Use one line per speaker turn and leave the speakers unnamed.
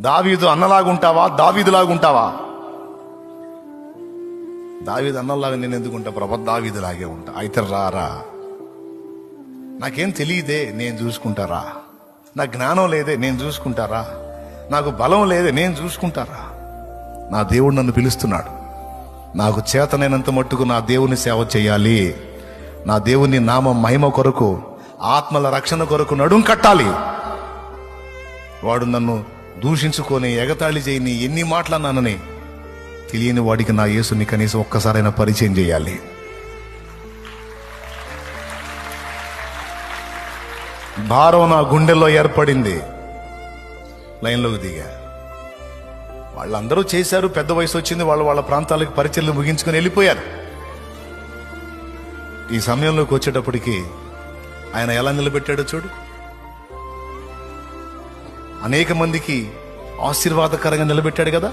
దావీదు అన్నలాగుంటావా? దావీదులాగుంటావా? దావీదు అన్నలాగా నేను ఎందుకుంటా ప్రభా? దావీదులాగే ఉంటా. అయితే రారా నాకేం తెలియదే నేను చూసుకుంటారా నా జ్ఞానం లేదే నేను చూసుకుంటారా నాకు బలం లేదే నేను చూసుకుంటారా నా దేవుడు నన్ను పిలుస్తున్నాడు. నాకు చేతనైనంత మట్టుకు నా దేవుని సేవ చేయాలి. నా దేవుని నామ మహిమ కొరకు ఆత్మల రక్షణ కొరకు నడుం కట్టాలి. వాడు నన్ను దూషించుకొని ఎగతాళి చేయని ఎన్ని మాటలన్నానని తెలియని వాడికి నా యేసుని కనీసం ఒక్కసారైనా పరిచయం చేయాలి. భారం నా గుండెల్లో ఏర్పడింది. లైన్లోకి దిగా. వాళ్ళందరూ చేశారు పెద్ద వయసు వచ్చింది వాళ్ళు వాళ్ళ ప్రాంతాలకు పరిచయలు ముగించుకొని వెళ్ళిపోయారు. ఈ సమయంలోకి వచ్చేటప్పటికి ఆయన ఎలా నిలబెట్టాడో చూడు. అనేక మందికి ఆశీర్వాదకరంగా నిలబెట్టాడు కదా?